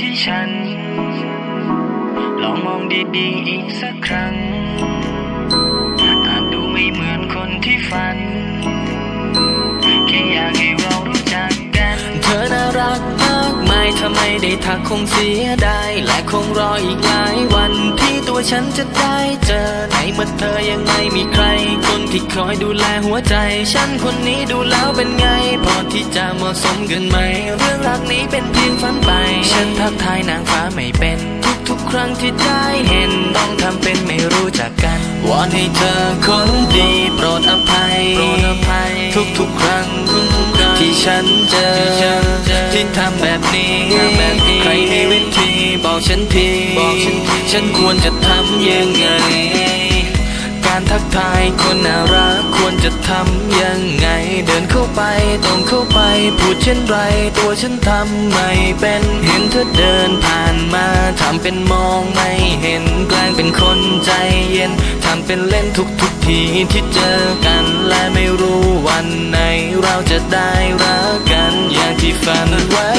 ที่ฉัน ลองมองดีๆอีกสักครั้ง อาจดูไม่เหมือนคนที่ฝัน แค่อยากให้เรารู้จักกัน เธอน่ารักมากมายถ้าไม่ได้ทักคงเสียดายและคงรออีกหลายวันที่ตัวฉันจะได้เจอในเมื่อเธอยังไม่มีใคร คนที่คอยดูแลหัวใจ ฉันคนนี้ดูแล้วเป็นไง พอที่จะเหมาะสมกันไหมเรื่องรักนี้ ฉันทักทายนางฟ้าไม่เป็น ทุกๆ ครั้งที่ได้เห็นต้องทำเป็นไม่รู้จักกันวอนให้เธอคนดีโปรดอภัย ทุกๆ ครั้งที่ฉันเจอที่ทำแบบนี้ใครมีวิธีบอกฉันที ฉันควรจะทำยังไง การทักทายคนน่ารักควรจะทำยังไง เดินเข้าไปตรงเข้าไป พูดเช่นไรตัวฉันทำไม่เป็นเห็นเธอเดินผ่านมาทำเป็นมองไม่เห็นแกล้งเป็นคนใจเย็นทำเป็นเล่นทุกทุกทีที่เจอกันและไม่รู้วันไหน เราจะได้รักกันอย่างที่ฝันไว้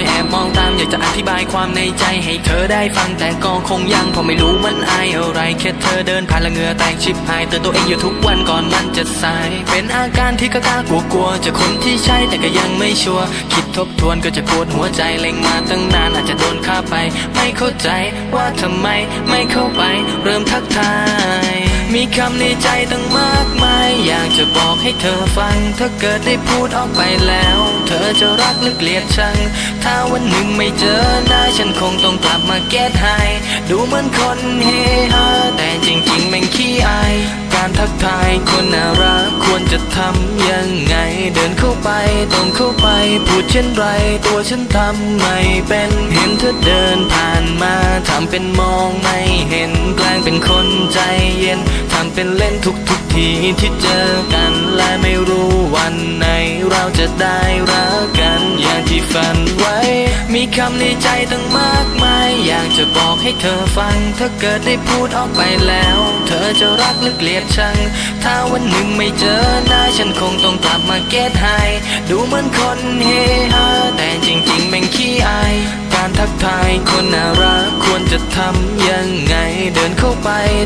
อยแอบมองตามอยากจะอธิบายความในใจให้เธอได้ฟังแต่ก็คงยังเพราะไม่รู้มันอายอะไรแค่เธอเดินผ่านละเหงื่อแตกชิบหายเตือนตัวเองอยู่ทุกวันก่อนมันจะสาย เป็นอาการที่กล้ากลัวกลัวๆจะคนที่ใช่แต่ก็ยังไม่ชัวร์คิดทบทวนก็จะปวดหัวใจเล็งมาตั้งนานอาจจะโดนฆ่าไป ไม่เข้าใจว่าทำไมไม่เข้าไป เริ่มทักทาย มีคำในใจตั้งมากมาย อยากจะบอกให้เธอฟัง ถ้าเกิดได้พูดออกไปแล้ว อจะรักหรือเกลียดชัง ถ้าวันหนึ่งไม่เจอหน้าฉันคงต้องกลับมาแก้ไฮดูเหมือนคนเฮฮาแต่จริงๆแม่งขี้อาย การทักทายคนน่ารักควรจะทำยังไง เดินเข้าไปตรงเข้าไป พูดเช่นไร ตัวฉันทำไม่เป็นเห็นเธอเดินผ่านมาทำเป็นมองไม่เห็นแกล้งเป็นคนใจเย็นทำเป็นเล่นทุกทุกทีที่เจอกันและไม่รู้วัน จะได้รักกันอย่างที่ฝันไว้ มีคำในใจตั้งมากมาย อยากจะบอกให้เธอฟัง ถ้าเกิดได้พูดออกไปแล้ว เธอจะรักหรือเกลียดชัง ถ้าวันหนึ่งไม่เจอหน้าฉันคงต้องกลับมาเก็ตไฮดูเหมือนคนเฮฮาแต่จริงๆแม่งขี้อาย การทักทายคนน่ารักควรจะทำ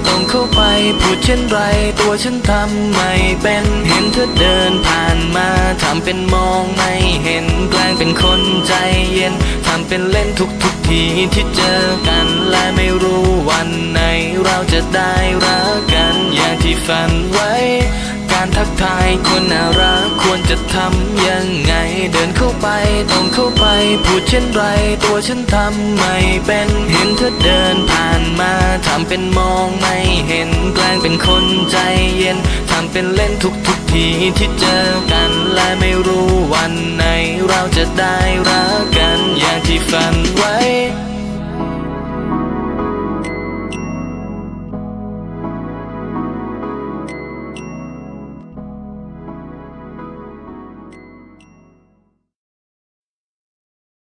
ตรงเข้าไปพูดเช่นไร ตัวฉันทำไม่เป็นเห็นเธอเดินผ่านมาทำเป็นมองไม่เห็นแกล้งเป็นคนใจเย็นทำเป็นเล่นทุกทุกทีที่เจอกันและไม่รู้วันไหน เราจะได้รักกันอย่างที่ฝันไว้ การทักทายคนน่ารักควรจะทำยังไง เดินเข้าไปตรงเข้าไปพูดเช่นไร ตัวฉันทำไม่เป็นเห็นเธอำเป็นมองไม่เห็นแกล้งเป็นคนใจเย็นทำเป็นเล่นทุกทุกทีที่เจอกันและไม่รู้วันไหนเราจะได้รักกันอย่างที่ฝันไว